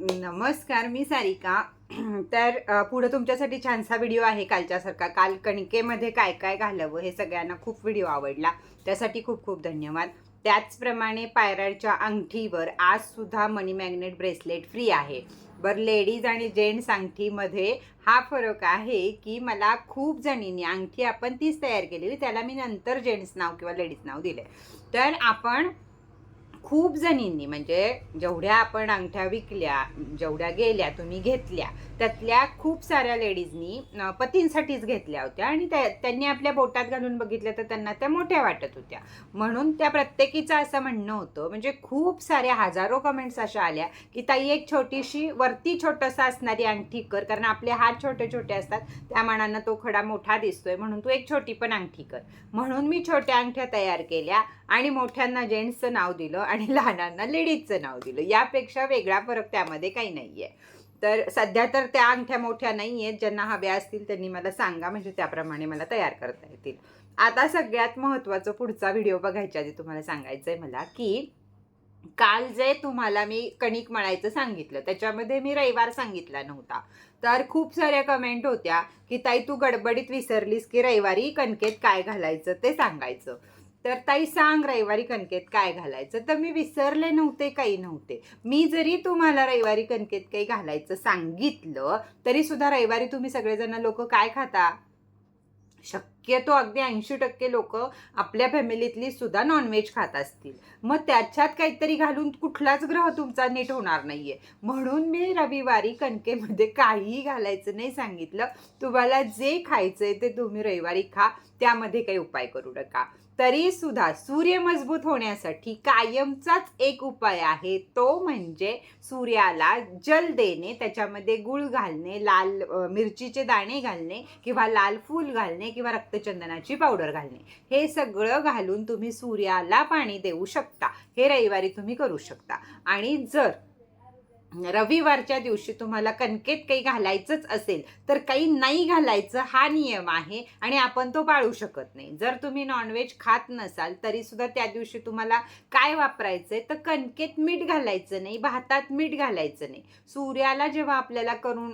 नमस्कार मी सारिका. तर पुढं तुमच्यासाठी छानसा व्हिडिओ आहे कालच्यासारखा. काल कणकेमध्ये काय काय घालावं हे सगळ्यांना खूप व्हिडिओ आवडला. त्यासाठी खूप खूप धन्यवाद. त्याचप्रमाणे पायराडच्या अंगठीवर आजसुद्धा मनी मॅग्नेट ब्रेसलेट फ्री आहे. बरं लेडीज आणि जेंट्स अंगठीमध्ये हा फरक आहे की मला खूप जणींनी अंगठी आपण तीच तयार केलेली. त्याला मी नंतर जेंट्स नाव किंवा लेडीज नाव दिले तर आपण खूप जणींनी म्हणजे जेवढ्या आपण अंगठ्या विकल्या जेवढ्या गेल्या तुम्ही घेतल्या त्यातल्या खूप साऱ्या लेडीजनी पतींसाठीच घेतल्या होत्या आणि त्या त्यांनी आपल्या बोटात घालून बघितल्या तर त्यांना त्या मोठ्या वाटत होत्या. म्हणून त्या प्रत्येकीचं असं म्हणणं होतं म्हणजे खूप साऱ्या हजारो कमेंट्स अशा आल्या की ताई एक छोटीशी वरती छोटंसं असणारी अंगठी कर कारण आपले हात छोटे छोटे असतात त्या मानानं तो खडा मोठा दिसतोय म्हणून तू एक छोटी पण अंगठी कर. म्हणून मी छोट्या अंगठ्या तयार केल्या आणि मोठ्यांना जेंट्सचं नाव दिलं आणि लहानांना लेडीजचं नाव दिलं. यापेक्षा वेगळा फरक त्यामध्ये काही नाही आहे तर सध्या तर त्या अंगठ्या मोठ्या नाही आहेत ज्यांना हव्या असतील त्यांनी मला सांगा. म्हणजे त्याप्रमाणे मला तयार करता येतील. आता सगळ्यात महत्त्वाचं पुढचा व्हिडिओ बघायच्या आधी तुम्हाला सांगायचं आहे मला की काल जे तुम्हाला मी कणिक मळायचं सांगितलं त्याच्यामध्ये मी रविवार सांगितला नव्हता. तर खूप साऱ्या कमेंट होत्या की ताई तू गडबडीत विसरलीस की रविवारी कणकेत काय घालायचं? ते सांगायचं. तर ताई सांग रविवारी कणकेत काय घालायचं? तर मी विसरले नव्हते काही नव्हते. मी जरी तुम्हाला रविवारी कणकेत काही घालायचं सांगितलं तरी सुद्धा रविवारी तुम्ही सगळेजण लोक काय खाता? शक्यतो अगदी ऐंशी टक्के लोक आपल्या फॅमिलीतली सुद्धा नॉनव्हेज खात असतील. मग त्याच्यात काहीतरी घालून कुठलाच ग्रह तुमचा नीट होणार नाहीये. म्हणून मी रविवारी कणकेमध्ये काहीही घालायचं नाही सांगितलं. तुम्हाला जे खायचंय ते तुम्ही रविवारी खा. त्यामध्ये काही उपाय करू नका. तरी सुद्धा सूर्य मजबूत होण्यासाठी कायमचाच एक उपाय आहे. तो म्हणजे सूर्याला जल देणे त्याच्यामध्ये गुळ घालणे लाल मिरचीचे दाणे घालणे किंवा लाल फूल घालणे किंवा रक्त रक्तचंदनाची पावडर घालणे. हे सगळं घालून तुम्ही सूर्याला पाणी देऊ शकता. हे रविवारी तुम्ही करू शकता. आणि जर रविवारच्या दिवशी तुम्हाला कणकेत काही घालायचंच असेल तर काही नाही घालायचं हा नियम आहे आणि आपण तो पाळू शकत नाही. जर तुम्ही नॉनव्हेज खात नसाल तरी सुद्धा त्या दिवशी तुम्हाला काय वापरायचंय तर कणकेत मीठ घालायचं नाही भातात मीठ घालायचं नाही. सूर्याला जेव्हा आपल्याला करून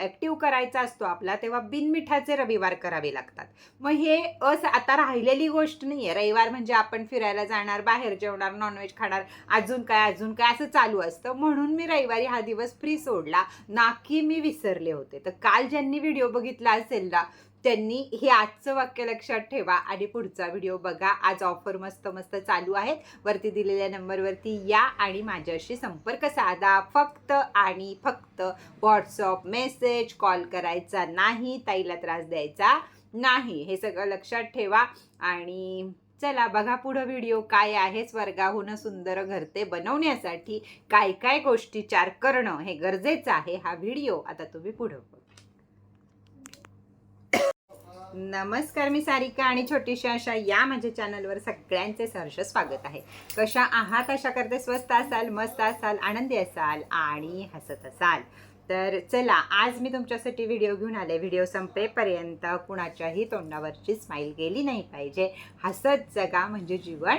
ऍक्टिव्ह करायचा असतो आपला तेव्हा बिनमिठाचे रविवार करावे लागतात. मग हे अस आता राहिलेली गोष्ट नाही आहे रविवार म्हणजे आपण फिरायला जाणार बाहेर जेवणार नॉनव्हेज खाणार अजून काय अजून काय असं चालू असतं. म्हणून मी रविवार हा दिवस फ्री सोडला. नाकी मी विसरले होते. तर काल ज्यांनी व्हिडिओ बघितला असेल ना त्यांनी हे आजचं वाक्य लक्षात ठेवा आणि पुढचा व्हिडिओ बघा. आज ऑफर मस्त मस्त चालू आहेत. वरती दिलेल्या नंबरवरती या आणि माझ्याशी संपर्क साधा. फक्त आणि फक्त व्हॉट्सअप मेसेज कॉल करायचा नाही ताईला त्रास द्यायचा नाही. हे सगळं लक्षात ठेवा आणि चला बघा पुढं व्हिडिओ काय आहे स्वर्गाहून सुंदर घरते बनवण्यासाठी काय काय गोष्टी चार करणं हे गरजेचं आहे हा व्हिडिओ आता तुम्ही पुढं नमस्कार मी सारिका आणि छोटीशी अशा या माझ्या चॅनलवर सगळ्यांचे सहर्ष स्वागत आहे. कशा आहात? अशा करते स्वस्त असाल मस्त असाल आनंदी असाल आणि हसत असाल. तर चला आज मी तुमच्यासाठी व्हिडिओ घेऊन आले. व्हिडिओ संपेपर्यंत कुणाच्याही तोंडावरची स्माईल गेली नाही पाहिजे. हसत जगा म्हणजे जीवन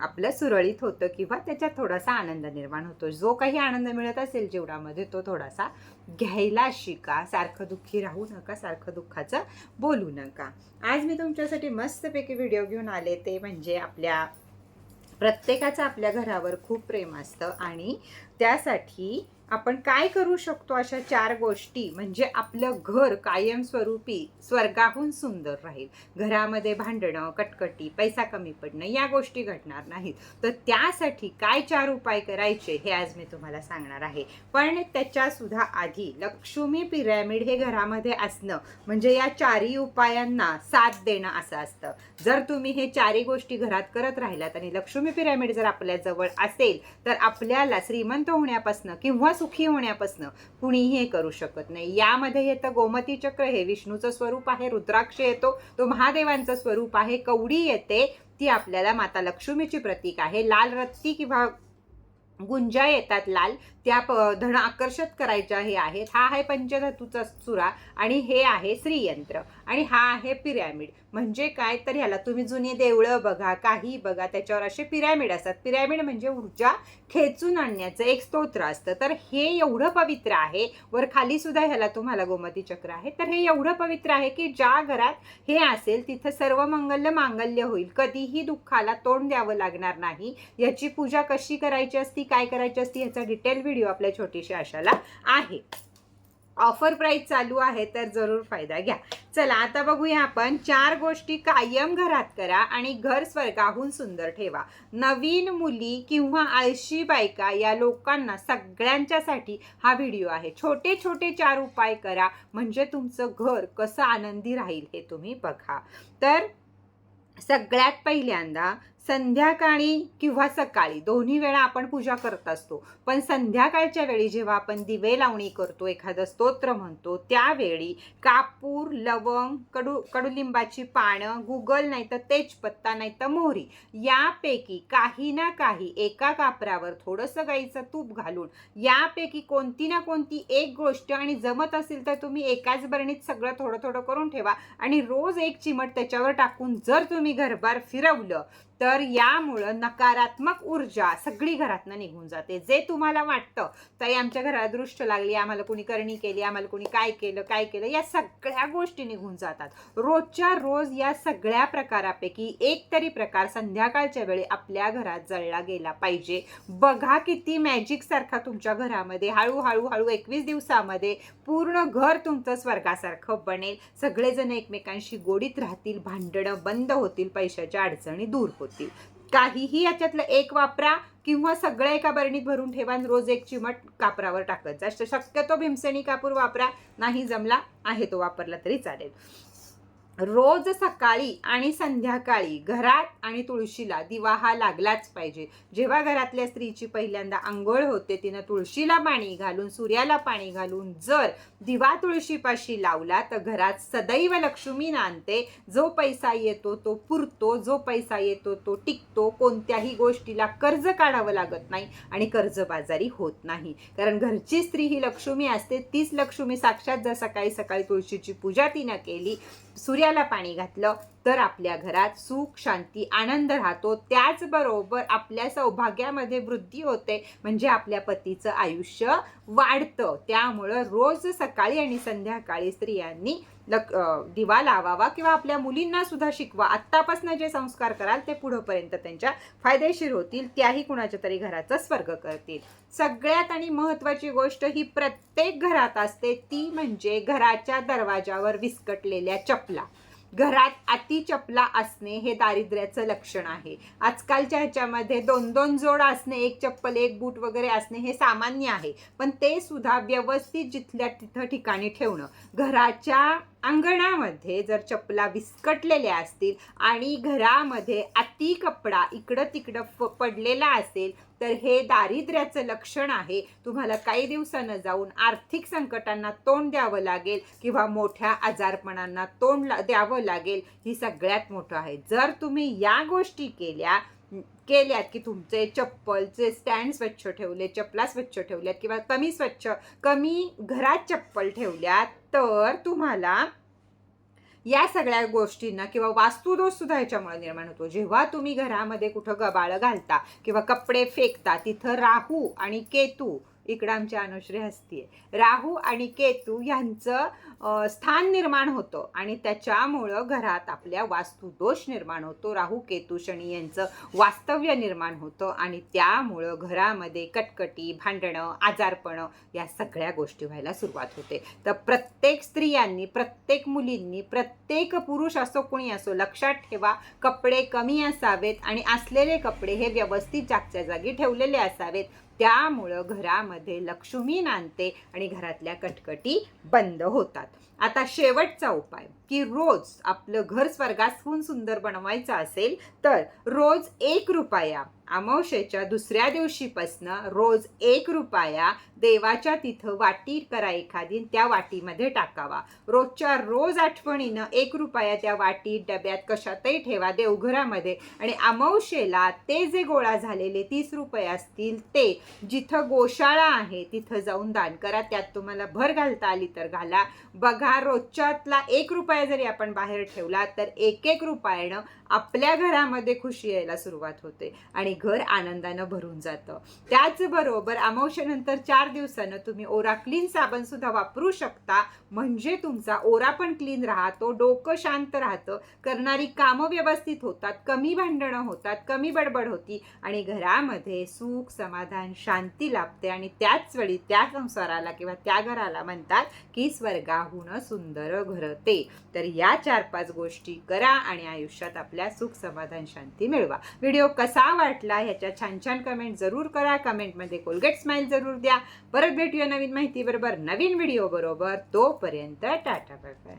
आपलं सुरळीत होतं किंवा त्याच्यात थोडासा आनंद निर्माण होतो. जो काही आनंद मिळत असेल जीवनामध्ये तो थोडासा घ्यायला शिका. सारखं दुःखी राहू नका सारखं दुःखाचं बोलू नका. आज मी तुमच्यासाठी मस्तपैकी व्हिडिओ घेऊन आले. ते म्हणजे आपल्या प्रत्येकाचं आपल्या घरावर खूप प्रेम असतं आणि त्यासाठी आपण काय करू शकतो अशा चार गोष्टी? म्हणजे आपलं घर कायमस्वरूपी स्वर्गाहून सुंदर राहील. घरामध्ये भांडणं कटकटी पैसा कमी पडणं या गोष्टी घडणार नाहीत. तर त्यासाठी काय चार उपाय करायचे हे आज मी तुम्हाला सांगणार आहे. पण त्याच्या सुद्धा आधी लक्ष्मी पिरॅमिड हे घरामध्ये असणं म्हणजे या चारही उपायांना साथ देणं असं असतं. जर तुम्ही हे चारही गोष्टी घरात करत राहिलात आणि लक्ष्मी पिरॅमिड जर आपल्या जवळ असेल तर आपल्याला श्रीमंत होण्यापासून किंवा सुखी होण्यापासून कुणीही हे करू शकत नाही. यामध्ये येतं गोमती चक्र हे विष्णूचं स्वरूप आहे रुद्राक्ष येतो तो महादेवांचं स्वरूप आहे कवडी येते ती आपल्याला माता लक्ष्मीची प्रतीक आहे. लाल रत्ती किंवा गुंजा येतात लाल त्या प धन आकर्षित करायच्या हे आहेत. हा आहे पंचधातूचा चुरा आणि हे आहे श्रीयंत्र आणि हा आहे पिरॅमिड. म्हणजे काय? तर ह्याला तुम्ही जुनी देवळं बघा काही बघा. त्याच्यावर असे पिरॅमिड असतात. पिरॅमिड म्हणजे ऊर्जा खेचून आणण्याचं एक स्तोत्र असतं. तर हे एवढं पवित्र आहे. वर खाली सुद्धा ह्याला तुम्हाला गोमती चक्र आहे. तर हे एवढं पवित्र आहे की ज्या घरात हे असेल तिथं सर्व मंगल्य मांगल्य होईल. कधीही दुःखाला तोंड द्यावं लागणार नाही. याची पूजा कशी करायची असती काय करायची असती याचा डिटेल व्हिडिओ आपल्या छोटीशी अशाला आहे. ऑफर प्राईस चालू आहे तर जरूर फायदा घ्या. चला आता बघूया आपण. चार गोष्टी कायम घरात करा आणि घर स्वर्गाहून सुंदर ठेवा. नवीन मुली किंवा आळशी बायका या लोकांना सगळ्यांच्यासाठी हा व्हिडिओ आहे. छोटे छोटे चार उपाय करा. म्हणजे तुमचं घर कसं आनंदी राहील हे तुम्ही बघा. तर सगळ्यात पहिल्यांदा संध्याकाळी किंवा सकाळी. दोन्ही वेळा आपण पूजा करत असतो. पण संध्याकाळच्या वेळी जेव्हा आपण दिवे लावणी करतो एखादं स्तोत्र म्हणतो त्यावेळी कापूर लवंग कडू कडुलिंबाची पानं गुगल नाही तर तेजपत्ता नाही तर मोहरी यापैकी काही ना काही एका कापरावर थोडंसं गाईचं तूप घालून यापैकी कोणती ना कोणती एक गोष्ट आणि जमत असेल तर तुम्ही एकाच बरणीत सगळं थोडं थोडं करून ठेवा आणि रोज एक चिमट त्याच्यावर टाकून जर तुम्ही घरबार फिरवलं तर यामुळं नकारात्मक ऊर्जा सगळी घरातनं निघून जाते. जे तुम्हाला वाटतं ताई आमच्या घरात दृष्ट लागली आम्हाला कोणी करणी केली आम्हाला कोणी काय केलं काय केलं या सगळ्या गोष्टी निघून जातात. रोजच्या रोज या सगळ्या प्रकारापैकी एक तरी प्रकार संध्याकाळच्या वेळी आपल्या घरात जळला गेला पाहिजे. बघा किती मॅजिक सारखा तुमच्या घरामध्ये हळूहळू हळू एकवीस दिवसामध्ये पूर्ण घर तुमचं स्वर्गासारखं बनेल. सगळेजण एकमेकांशी गोडीत राहतील भांडणं बंद होतील पैशाच्या अडचणी दूर होतील. काहीही याच्यातलं एक वापरा किंवा सगळं एका बरणीत भरून ठेवा रोज एक चिमट कापरावर टाकत जा शक्यतो भीमसेनी कापूर वापरा नाही जमला आहे तो वापरला तरी चालेल. रोज सकाळी आणि संध्याकाळी घरात आणि तुळशीला दिवा हा लागलाच पाहिजे. जेव्हा घरातल्या स्त्रीची पहिल्यांदा आंघोळ होते तिनं तुळशीला पाणी घालून सूर्याला पाणी घालून जर दिवा तुळशीपाशी लावला तर घरात सदैव लक्ष्मी नांदते जो पैसा येतो तो पुरतो. जो पैसा येतो तो टिकतो. कोणत्याही गोष्टीला कर्ज काढावं लागत नाही आणि कर्जबाजारी होत नाही. कारण घरची स्त्री ही लक्ष्मी असते. तीच लक्ष्मी साक्षात जर सकाळी सकाळी तुळशीची पूजा तिनं केली सूर्य सूर्याला पाणी घातलं तर आपल्या घरात सुख शांती आनंद राहतो. त्याचबरोबर आपल्या सौभाग्यामध्ये वृद्धी होते. म्हणजे आपल्या पतीचं आयुष्य वाढतं. त्यामुळं रोज सकाळी आणि संध्याकाळी स्त्रियांनी लक दिवा लावावा किंवा आपल्या मुलींना सुद्धा शिकवा. आत्तापासून जे संस्कार कराल ते पुढंपर्यंत त्यांच्या फायदेशीर होतील. त्याही कुणाच्या तरी घराचा स्वर्ग करतील. सगळ्यात आणि महत्त्वाची गोष्ट ही प्रत्येक घरात असते. ती म्हणजे घराच्या दरवाजावर विस्कटलेल्या चपला. घरात अति चपला असणे हे दारिद्र्याचं लक्षण आहे. आजकालच्या ह्याच्यामध्ये दोन दोन जोड असणे एक चप्पल एक बूट वगैरे असणे हे सामान्य आहे. पण ते सुद्धा व्यवस्थित जिथल्या तिथं ठिकाणी ठेवणं. घराच्या अंगणामध्ये जर चपला विस्कटलेल्या असतील आणि घरामध्ये अति कपडा इकडं तिकडं फ पडलेला असेल तर हे दारिद्र्याचं लक्षण आहे. तुम्हाला काही दिवसानं जाऊन आर्थिक संकटांना तोंड द्यावं लागेल किंवा मोठ्या आजारपणांना तोंड ला- द्यावं लागेल ही सगळ्यात मोठं आहे. जर तुम्ही या गोष्टी केल्या केल्यात की तुमचे चप्पलचे स्टँड स्वच्छ ठेवले चपला स्वच्छ ठेवल्यात किंवा कमी स्वच्छ कमी घरात चप्पल ठेवल्यात तर तुम्हाला या सगळ्या गोष्टींना किंवा वास्तुदोष सुद्धा ह्याच्यामुळे निर्माण होतो. जेव्हा तुम्ही घरामध्ये कुठं गबाळं घालता किंवा कपडे फेकता तिथं राहू आणि केतू इकडं आमची अनुश्री हस्ती आहे. राहू आणि केतू यांचं स्थान निर्माण होतं आणि त्याच्यामुळं घरात आपल्या वास्तुदोष निर्माण होतो. राहू केतू शनी यांचं वास्तव्य निर्माण होतं आणि त्यामुळं घरामध्ये कटकटी भांडणं आजारपणं या सगळ्या गोष्टी व्हायला सुरुवात होते. तर प्रत्येक स्त्रियांनी प्रत्येक मुलींनी प्रत्येक पुरुष असो कोणी असो लक्षात ठेवा कपडे कमी असावेत आणि असलेले कपडे हे व्यवस्थित जागच्या जागी ठेवलेले असावेत. त्यामुळं घरामध्ये लक्ष्मी नांदते आणि घरातल्या कटकटी बंद होतात. आता शेवटचा उपाय की रोज आपलं घर स्वर्गासहून सुंदर बनवायचं असेल तर रोज एक रुपया अमावस्येच्या दुसऱ्या दिवशीपासनं रोज एक रुपया देवाच्या तिथं वाटी करा एखादी त्या वाटीमध्ये टाकावा. रोजच्या रोज आठवणीनं एक रुपया त्या वाटीत डब्यात कशातही ठेवा देवघरामध्ये. आणि अमावस्येला ते जे गोळा झालेले तीस रुपये असतील ते जिथं गोशाळा आहे तिथं जाऊन दान करा. त्यात तुम्हाला भर घालता आली तर घाला. बघा रोजच्यातला एक रुपया रुपया जरी आपण बाहेर ठेवला तर एक एक रुपयानं आपल्या घरामध्ये खुशी यायला सुरुवात होते. आणि घर आनंदानं भरून जातं. त्याचबरोबर अमावश्यानंतर चार दिवसानं तुम्ही ओरा क्लीन साबण सुद्धा वापरू शकता. म्हणजे तुमचा ओरा पण क्लीन राहतो डोकं शांत राहतं. करणारी कामं व्यवस्थित होतात कमी भांडणं होतात कमी बडबड होती आणि घरामध्ये सुख समाधान शांती लाभते आणि त्याच वेळी त्या संसाराला किंवा त्या घराला म्हणतात की स्वर्गाहून सुंदर घरते तर या चार पाच गोष्टी करा आणि आयुष्यात आपल्या सुख समाधान शांती मिळवा. व्हिडिओ कसा वाटला? ह्याच्या छान छान कमेंट जरूर करा. कमेंटमध्ये कोलगेट स्माईल जरूर द्या. परत भेटूया नवीन माहिती बरोबर नवीन व्हिडिओ बरोबर. तोपर्यंत टाटा बाय बाय